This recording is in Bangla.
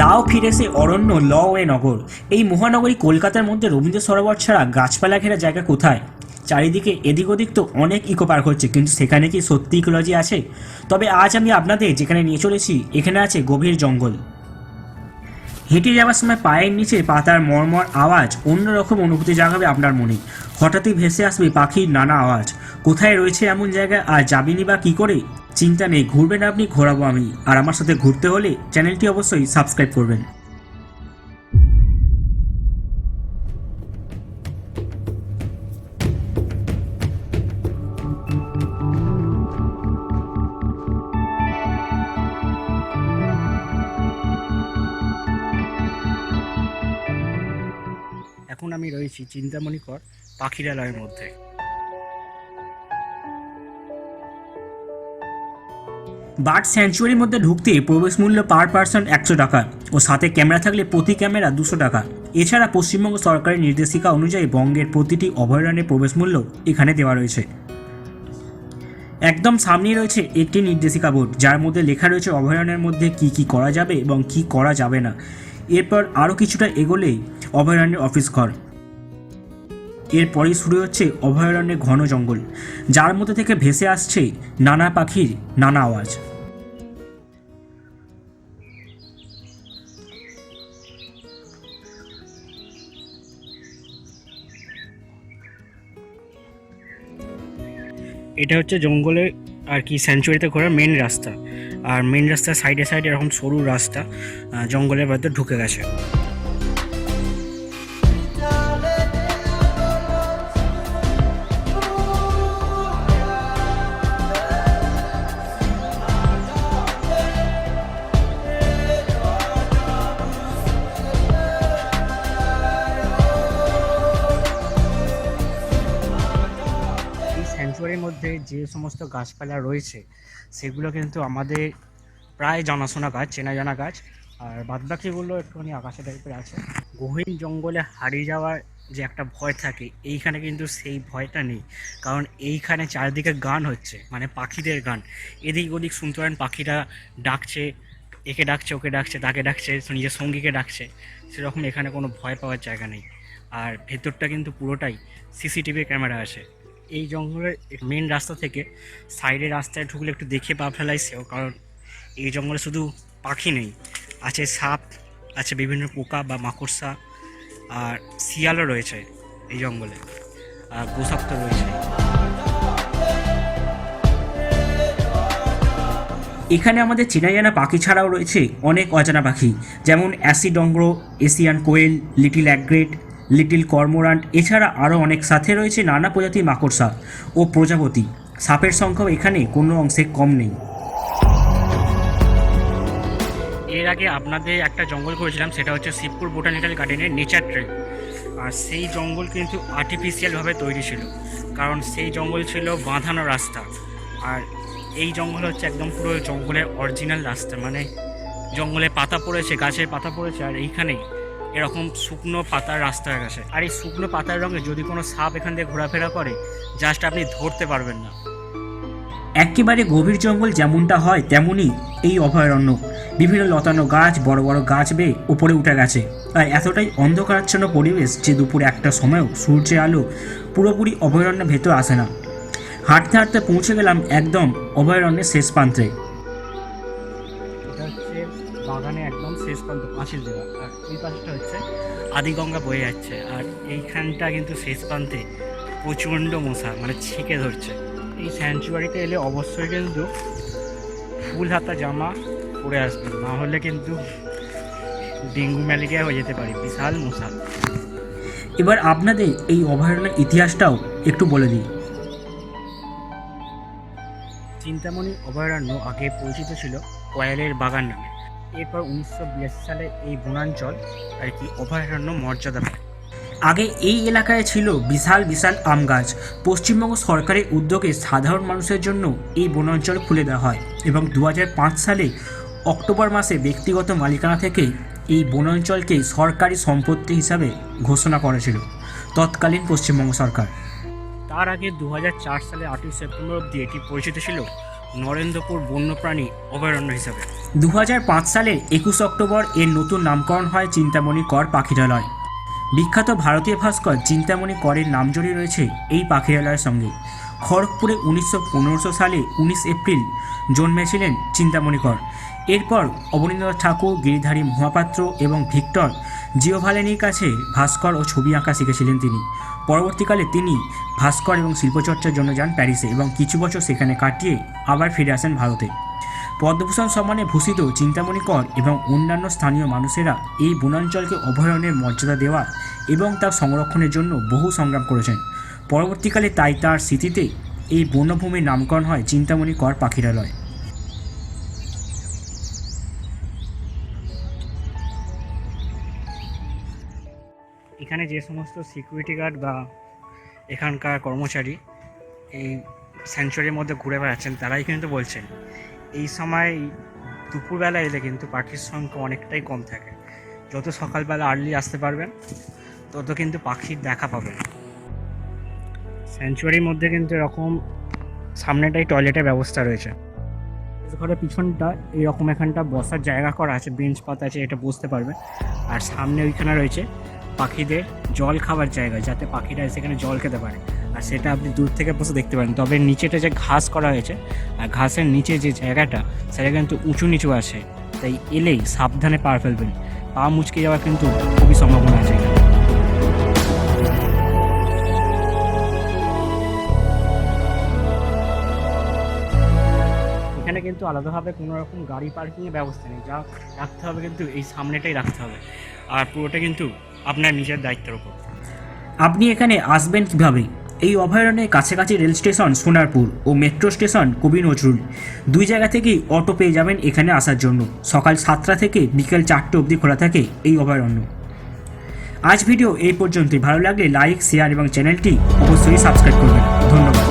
দাও ফিরেছে অরণ্য ল ওয়ে নগর। এই মহানগরী কলকাতার মধ্যে রবীন্দ্র সরোবর ছাড়া গাছপালা ঘেরা জায়গা কোথায়? চারিদিকে এদিক ওদিক তো অনেক ইকো পার্ক হচ্ছে, কিন্তু সেখানে কি সত্যি ইকোলজি আছে? তবে আজ আমি আপনাদের যেখানে নিয়ে চলেছি, এখানে আছে গভীর জঙ্গল। হেঁটে যাওয়ার সময় পায়ের নিচে পাতার মর্মর আওয়াজ অন্যরকম অনুভূতি জাগাবে আপনার মনে। হঠাৎই ভেসে আসবে পাখির নানা আওয়াজ। কোথায় রয়েছে এমন জায়গা আর যাবিনি বা কী করে? চিন্তা নেই, ঘুরবেন আপনি, ঘোরাবো আমি। আর আমার সাথে ঘুরতে হলে চ্যানেলটি অবশ্যই সাবস্ক্রাইব করবেন। এখন আমি রয়েছি চিন্তামণিকর পাখিরালয়ের মধ্যে। বার্ড স্যাঞ্চুয়ারির মধ্যে ঢুকতে প্রবেশ মূল্য পার পার্সন একশো টাকা ও সাথে ক্যামেরা থাকলে প্রতি ক্যামেরা দুশো টাকা। এছাড়া পশ্চিমবঙ্গ সরকারের নির্দেশিকা অনুযায়ী বঙ্গের প্রতিটি অভয়ারণ্যের প্রবেশ মূল্য এখানে দেওয়া রয়েছে। একদম সামনেই রয়েছে একটি নির্দেশিকা বোর্ড, যার মধ্যে লেখা রয়েছে অভয়ারণ্যের মধ্যে কি কি করা যাবে এবং কি করা যাবে না। এরপর আরও কিছুটা এগোলেই অভয়ারণ্যের অফিস ঘর। এরপরেই শুরু হচ্ছে অভয়ারণ্যের ঘন জঙ্গল, যার মধ্যে থেকে ভেসে আসছে নানা পাখির নানা আওয়াজ। এটা হচ্ছে জঙ্গলে আর কি স্যাঞ্চুরিতে ঘোরার মেন রাস্তা। আর মেন রাস্তার সাইডে সাইডে এরকম সরু রাস্তা জঙ্গলের ভেতর ঢুকে গেছে। যে সমস্ত গাছপালা রয়েছে, সেগুলো কিন্তু আমাদের প্রায় জানাশোনা গাছ, চেনা জানা গাছ। আর বাদবাকিগুলো একটুখানি আকাশে টাইপের আছে। গহীন জঙ্গলে হারিয়ে যাওয়ার যে একটা ভয় থাকে, এইখানে কিন্তু সেই ভয়টা নেই। কারণ এইখানে চারিদিকে গান হচ্ছে মানে পাখিদের গান। এদিক ওদিক শুনতে পারেন, পাখিরা ডাকছে, একে ডাকছে, ওকে ডাকছে, তাকে ডাকছে নিজের সঙ্গীকে ডাকছে। সেরকম এখানে কোনো ভয় পাওয়ার জায়গা নেই। আর ভেতরটা কিন্তু পুরোটাই সিসিটিভি ক্যামেরা আছে। এই জঙ্গলের মেন রাস্তা থেকে সাইডে রাস্তায় ঢুকলে একটু দেখে পা ফেলাইছেও কারণ এই জঙ্গলে শুধু পাখি নেই। আছে সাপ, আছে বিভিন্ন পোকা বা মাকড়সা আর শিয়ালও রয়েছে এই জঙ্গলে, আর গোসাপ তো রয়েছে। এখানে আমাদের চেনা জানা পাখি ছাড়াও রয়েছে অনেক অজানা পাখি, যেমন অ্যাসিডঙ্গ্র Asian koel, little egret little cormorant, এছাড়া আরও অনেক সাথে রয়েছে নানা প্রজাতির মাকড়সা ও প্রজাপতি। সাপের সংখ্যাও এখানে কোনো অংশে কম নেই। এর আগে আপনাদের একটা জঙ্গল করেছিলাম, সেটা হচ্ছে শিবপুর বোটানিক্যাল গার্ডেনের নেচার ট্রেল আর সেই জঙ্গল কিন্তু আর্টিফিশিয়ালভাবে তৈরি ছিল, কারণ সেই জঙ্গল ছিল বাঁধানো রাস্তা। আর এই জঙ্গল হচ্ছে একদম পুরো জঙ্গলের অরিজিনাল রাস্তা মানে জঙ্গলে পাতা পড়েছে, গাছের পাতা পড়েছে, আর এইখানেই এরকম শুকনো পাতার রাস্তার কাছে আর এই শুকনো পাতার রঙে যদি কোনো সাপ এখান দিয়ে ঘোরাফেরা করে, জাস্ট আপনি ধরতে পারবেন না। একেবারে গভীর জঙ্গল যেমনটা হয় তেমনই এই অভয়ারণ্য। বিভিন্ন লতানো গাছ, বড় বড় গাছ বেয়ে উপরে উঠে গেছে। আর এতটাই অন্ধকারাচ্ছন্ন পরিবেশ যে দুপুরে একটা সময়ও সূর্যের আলো পুরোপুরি অভয়ারণ্যের ভেতর আসে না। হাঁটতে হাঁটতে পৌঁছে গেলাম একদম অভয়ারণ্যের শেষ প্রান্তে। প্রান্ত পাঁচিল দেওয়া আর এই হচ্ছে আদিগঙ্গা বয়ে যাচ্ছে। আর এইখানটা কিন্তু শেষ প্রান্তে প্রচণ্ড মশা মানে ছেঁকে ধরছে। এই স্যাঞ্চুয়ারিতে এলে অবশ্যই কিন্তু ফুল হাতা জামা পরে আসবেন না হলে কিন্তু ডেঙ্গু ম্যালেরিয়া হয়ে যেতে পারে। বিশাল মশা। এবার আপনাদের এই অভয়ারণ্যের ইতিহাসটাও একটু বলে দিই। চিন্তামণি অভয়ারণ্য আগে পরিচিত ছিল কয়েলের বাগান নামে। এরপর উনিশশো বিরাশি সালে এই বনাঞ্চল আর কি অভয়ারণ্য মর্যাদা পায়। আগে এই এলাকায় ছিল বিশাল বিশাল আম গাছ। পশ্চিমবঙ্গ সরকারের উদ্যোগে সাধারণ মানুষের জন্য এই বনাঞ্চল খুলে দেওয়া হয় এবং দু হাজার পাঁচ সালে অক্টোবর মাসে ব্যক্তিগত মালিকানা থেকে এই বনাঞ্চলকে সরকারি সম্পত্তি হিসাবে ঘোষণা করেছিল তৎকালীন পশ্চিমবঙ্গ সরকার। তার আগে দু হাজার চার সালে আটই সেপ্টেম্বর অবধি এটি পরিচিত ছিল। নরেন্দ্রপুর বন্যপ্রাণী অভয়ারণ্য হিসাবে। দু সালের একুশ অক্টোবর এর নতুন নামকরণ হয় চিন্তামণি কর পাখিরালয়। বিখ্যাত ভারতীয় ভাস্কর চিন্তামণি করের নাম জড়িয়ে রয়েছে এই পাখিরালয়ের সঙ্গে। খড়গপুরে উনিশশো সালে উনিশ এপ্রিল জন্মেছিলেন চিন্তামণি কর। এরপর অবনীন্দ্রনাথ ঠাকুর, গিরিধারী মহাপাত্র এবং ভিক্টর জিওভালেনির কাছে ভাস্কর ও ছবি আঁকা শিখেছিলেন তিনি। পরবর্তীকালে তিনি ভাস্কর এবং শিল্পচর্চার জন্য যান প্যারিসে এবং কিছু বছর সেখানে কাটিয়ে আবার ফিরে আসেন ভারতে। পদ্মভূষণ সম্মানে ভূষিত চিন্তামণি কর এবং অন্যান্য স্থানীয় মানুষেরা এই বনাঞ্চলকে অভয়ারণ্যের মর্যাদা দেওয়া এবং তার সংরক্ষণের জন্য বহু সংগ্রাম করেছেন। পরবর্তীকালে তাই তার স্মৃতিতে এই বন্যভূমির নামকরণ হয় চিন্তামণি কর পাখিরালয়। এখানে যে সমস্ত সিকিউরিটি গার্ড বা এখানকার কর্মচারী এই স্যাঞ্চুরির মধ্যে ঘুরে বেড়াচ্ছেন, তারাই কিন্তু বলছেন, এই সময় দুপুরবেলা এলে কিন্তু পাখির সংখ্যা অনেকটাই কম থাকে। যত সকালবেলা আর্লি আসতে পারবেন, তত কিন্তু পাখির দেখা পাবেন। স্যাঞ্চুয়ারির মধ্যে কিন্তু এরকম সামনেটাই টয়লেটের ব্যবস্থা রয়েছে। ঘরের পিছনটা এরকম এখানটা বসার জায়গা করা আছে বেঞ্চ পাতা আছে, এটা বসতে পারবে আর সামনে ওইখানে রয়েছে পাখিদের জল খাবার জায়গা, যাতে পাখিরা সেখানে জল খেতে পারে। আর সেটা আপনি দূর থেকে বসে দেখতে পারেন। তবে নিচেটা যে ঘাস করা হয়েছে, আর ঘাসের নিচে যে জায়গাটা, সেটা কিন্তু উঁচু নিচু আছে। তাই এলেই সাবধানে পা ফেলবেন। পা মুচকে যাওয়ার কিন্তু খুবই সম্ভাবনা আছে এখানে। এখানে কিন্তু আলাদাভাবে কোনো রকম গাড়ি পার্কিংয়ের ব্যবস্থা নেই। যা রাখতে হবে কিন্তু এই সামনেটাই রাখতে হবে। আর পুরোটা কিন্তু আপনার নিজের দায়িত্বের উপর। আপনি এখানে আসবেন কীভাবে? এই অভয়ারণ্যের কাছাকাছি রেল স্টেশন, সোনারপুর ও মেট্রো স্টেশন, কবি নজরুল। দুই জায়গা থেকেই অটো পেয়ে যাবেন এখানে আসার জন্য। সকাল সাতটা থেকে বিকেল চারটে অবধি খোলা থাকে এই অভয়ারণ্য। আজ ভিডিও এই পর্যন্তই। ভালো লাগলে লাইক শেয়ার এবং চ্যানেলটি অবশ্যই সাবস্ক্রাইব করবেন। ধন্যবাদ।